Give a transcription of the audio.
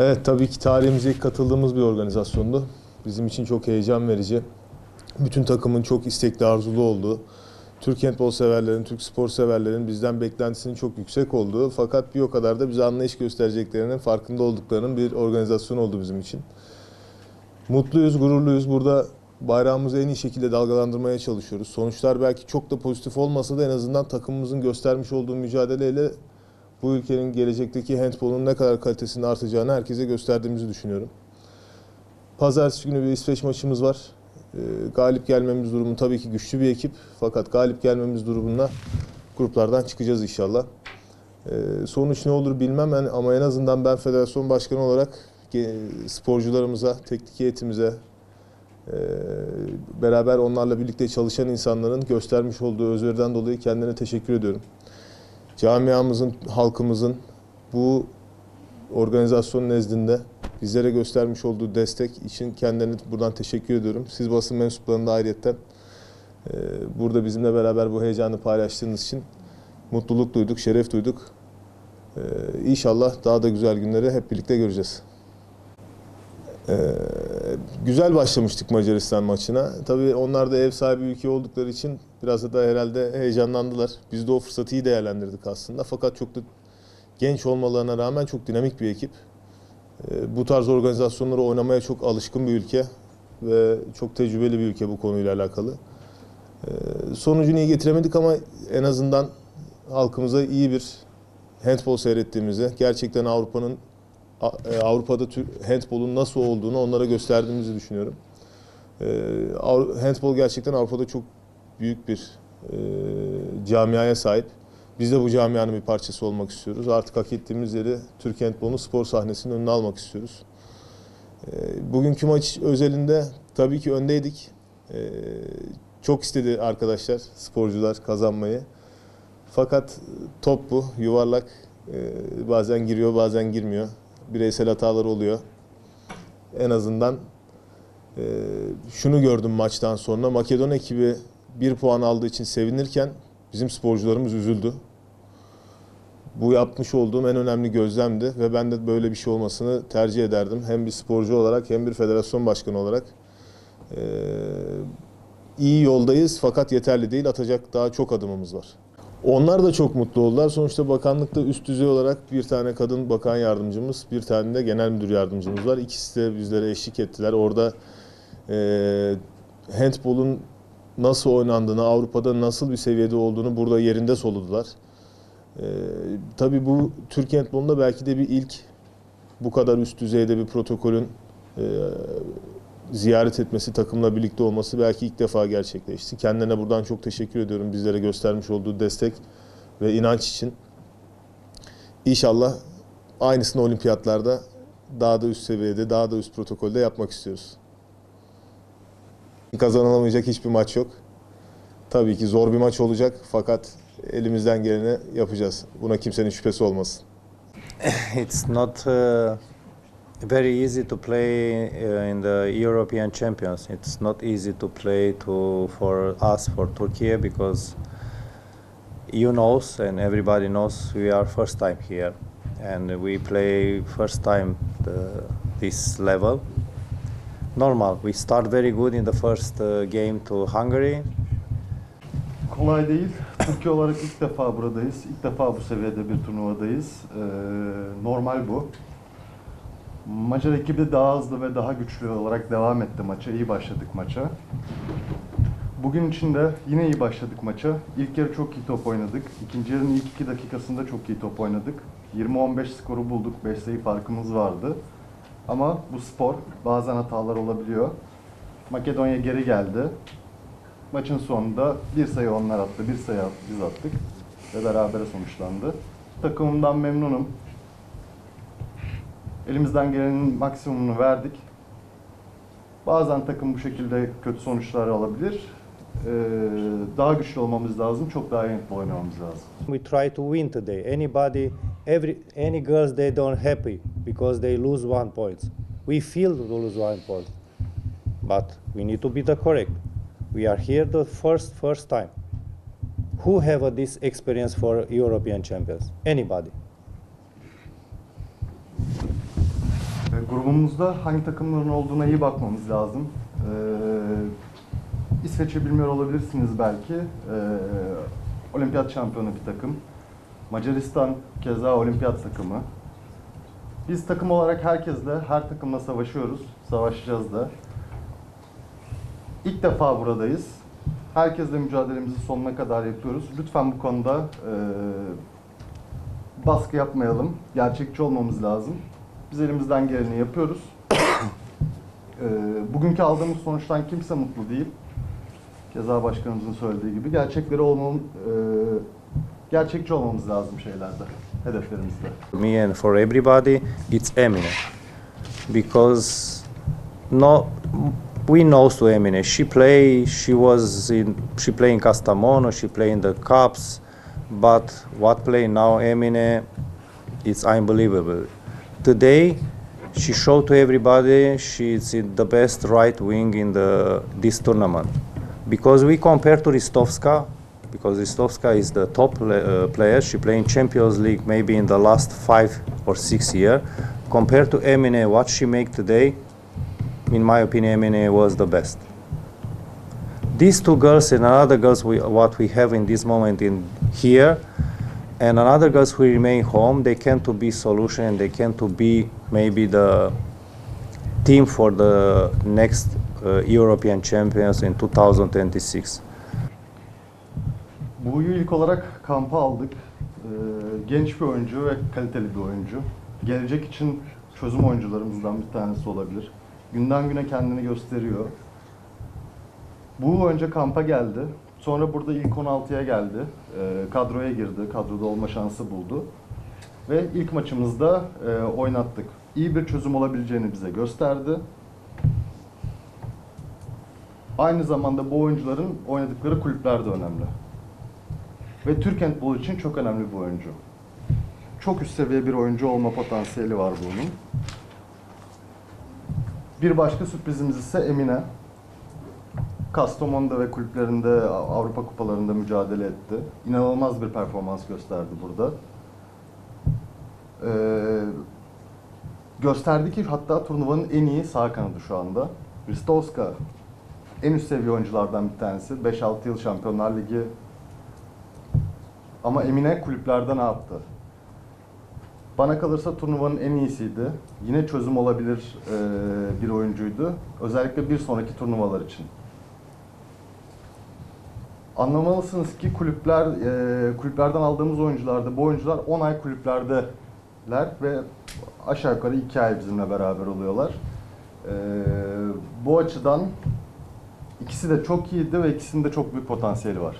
Evet tabii ki tarihimize ilk katıldığımız bir organizasyondu. Bizim için çok heyecan verici. Bütün takımın çok istekli arzulu olduğu, Türk handbol severlerin, Türk spor severlerin bizden beklentisinin çok yüksek olduğu fakat bir o kadar da bize anlayış göstereceklerinin farkında olduklarının bir organizasyon oldu bizim için. Mutluyuz, gururluyuz. Burada bayrağımızı en iyi şekilde dalgalandırmaya çalışıyoruz. Sonuçlar belki çok da pozitif olmasa da en azından takımımızın göstermiş olduğu mücadeleyle bu ülkenin gelecekteki handbolun ne kadar kalitesinin artacağını herkese gösterdiğimizi düşünüyorum. Pazartesi günü bir İsveç maçımız var. Ee, galip gelmemiz durumu tabii ki güçlü bir ekip. Fakat galip gelmemiz durumunda gruplardan çıkacağız inşallah. Ee, sonuç ne olur bilmem yani ama en azından ben federasyon başkanı olarak sporcularımıza, teknik heyetimize, e, beraber onlarla birlikte çalışan insanların göstermiş olduğu özveriden dolayı kendilerine teşekkür ediyorum camiamızın, halkımızın bu organizasyon nezdinde bizlere göstermiş olduğu destek için kendilerine buradan teşekkür ediyorum. Siz basın mensuplarında ayrıyetten e, burada bizimle beraber bu heyecanı paylaştığınız için mutluluk duyduk, şeref duyduk. E, İnşallah daha da güzel günleri hep birlikte göreceğiz. E, güzel başlamıştık Macaristan maçına. Tabii onlar da ev sahibi ülke oldukları için biraz da herhalde heyecanlandılar. Biz de o fırsatı iyi değerlendirdik aslında. Fakat çok da genç olmalarına rağmen çok dinamik bir ekip. Ee, Bu tarz organizasyonları oynamaya çok alışkın bir ülke ve çok tecrübeli bir ülke bu konuyla alakalı. Ee, Sonucunu iyi getiremedik ama en azından halkımıza iyi bir handball seyrettiğimizi, gerçekten Avrupa'nın Avrupa'da Tür- handbolun nasıl olduğunu onlara gösterdiğimizi düşünüyorum. Avru- Handbol gerçekten Avrupa'da çok büyük bir e, camiaya sahip. Biz de bu camianın bir parçası olmak istiyoruz. Artık hak ettiğimiz yeri Türk handbolunun spor sahnesinin önüne almak istiyoruz. Bugünkü maç özelinde tabii ki öndeydik. Çok istedi arkadaşlar, sporcular kazanmayı. Fakat top bu, yuvarlak. Bazen giriyor, bazen girmiyor. Bireysel hatalar oluyor. En azından e, şunu gördüm maçtan sonra. Makedon ekibi bir puan aldığı için sevinirken bizim sporcularımız üzüldü. Bu yapmış olduğum en önemli gözlemdi ve ben de böyle bir şey olmasını tercih ederdim. Hem bir sporcu olarak hem bir federasyon başkanı olarak. Ee, iyi yoldayız fakat yeterli değil. Atacak daha çok adımımız var. Onlar da çok mutlu oldular. Sonuçta bakanlıkta üst düzey olarak bir tane kadın bakan yardımcımız, bir tane de genel müdür yardımcımız var. İkisi de bizlere eşlik ettiler. Orada e, handbolun nasıl oynandığını, Avrupa'da nasıl bir seviyede olduğunu burada yerinde soludular. E, tabii bu Türk handbolunda belki de bir ilk bu kadar üst düzeyde bir protokolün e, ziyaret etmesi, takımla birlikte olması belki ilk defa gerçekleşti. Kendilerine buradan çok teşekkür ediyorum bizlere göstermiş olduğu destek ve inanç için. İnşallah aynısını olimpiyatlarda daha da üst seviyede, daha da üst protokolde yapmak istiyoruz. Kazanılamayacak hiçbir maç yok. Tabii ki zor bir maç olacak fakat elimizden geleni yapacağız. Buna kimsenin şüphesi olmasın. It's not uh, very easy to play uh, in the European Champions. It's not easy to play to for us for Turkey because you knows and everybody knows we are first time here and we play first time the, this level. Normal. We start very good in the first uh, game to Hungary. Kolay değil. Türkiye olarak ilk defa buradayız. İlk defa bu seviyede bir turnuvadayız. Ee, normal bu. Macar ekibi daha hızlı ve daha güçlü olarak devam etti maça. İyi başladık maça. Bugün için de yine iyi başladık maça. İlk yarı çok iyi top oynadık. İkinci yarının ilk iki dakikasında çok iyi top oynadık. 20-15 skoru bulduk. 5 sayı farkımız vardı. Ama bu spor bazen hatalar olabiliyor. Makedonya geri geldi. Maçın sonunda bir sayı onlar attı, bir sayı biz attık ve berabere sonuçlandı. Takımımdan memnunum. Elimizden gelenin maksimumunu verdik. Bazen takım bu şekilde kötü sonuçlar alabilir. Ee, daha güçlü olmamız lazım, çok daha iyi oynamamız lazım. We try to win today. Anybody, every any girls they don't happy because they lose one point. We feel to lose one point, but we need to be the correct. We are here the first first time. Who have this experience for European champions? Anybody? Grubumuzda hangi takımların olduğuna iyi bakmamız lazım. Ee, İsveç'i bilmiyor olabilirsiniz belki. Ee, olimpiyat şampiyonu bir takım. Macaristan keza olimpiyat takımı. Biz takım olarak herkesle, her takımla savaşıyoruz. Savaşacağız da. İlk defa buradayız. Herkesle mücadelemizi sonuna kadar yapıyoruz. Lütfen bu konuda e, baskı yapmayalım. Gerçekçi olmamız lazım. Biz elimizden geleni yapıyoruz. E, bugünkü aldığımız sonuçtan kimse mutlu değil. Keza başkanımızın söylediği gibi gerçekleri olmam, e, gerçekçi olmamız lazım şeylerde, hedeflerimizde. For me and for everybody, it's Emine, because no, we know to Emine. She play, she was in, she play in Castamonu, she play in the cups, but what play now Emine, it's unbelievable. Today, she showed to everybody she's the best right wing in the this tournament, because we compare to Ristovska, because Ristovska is the top uh, player. She played in Champions League maybe in the last five or six years. Compared to Emine, what she make today, in my opinion, Emine was the best. These two girls and other girls, we, what we have in this moment in here, and another girls who remain home, they can to be solution and they can to be maybe the team for the next uh, European champions in 2026. Bu'yu ilk olarak kampa aldık. Ee, genç bir oyuncu ve kaliteli bir oyuncu. Gelecek için çözüm oyuncularımızdan bir tanesi olabilir. Günden güne kendini gösteriyor. Bu önce kampa geldi. Sonra burada ilk 16'ya geldi. Ee, kadroya girdi. Kadroda olma şansı buldu. Ve ilk maçımızda e, oynattık. İyi bir çözüm olabileceğini bize gösterdi. Aynı zamanda bu oyuncuların oynadıkları kulüpler de önemli. Ve Türk handball için çok önemli bir oyuncu. Çok üst seviye bir oyuncu olma potansiyeli var bunun. Bir başka sürprizimiz ise Emine. Kastamonu'da ve kulüplerinde Avrupa kupalarında mücadele etti. İnanılmaz bir performans gösterdi burada. Ee, gösterdi ki hatta turnuvanın en iyi sağ kanadı şu anda. Ristovska en üst seviye oyunculardan bir tanesi. 5-6 yıl Şampiyonlar Ligi ama Emine kulüplerde ne yaptı? Bana kalırsa turnuvanın en iyisiydi. Yine çözüm olabilir e, bir oyuncuydu. Özellikle bir sonraki turnuvalar için. Anlamalısınız ki kulüpler e, kulüplerden aldığımız oyuncularda bu oyuncular 10 ay kulüplerdeler ve aşağı yukarı 2 ay bizimle beraber oluyorlar. E, bu açıdan ikisi de çok iyiydi ve ikisinin de çok büyük potansiyeli var.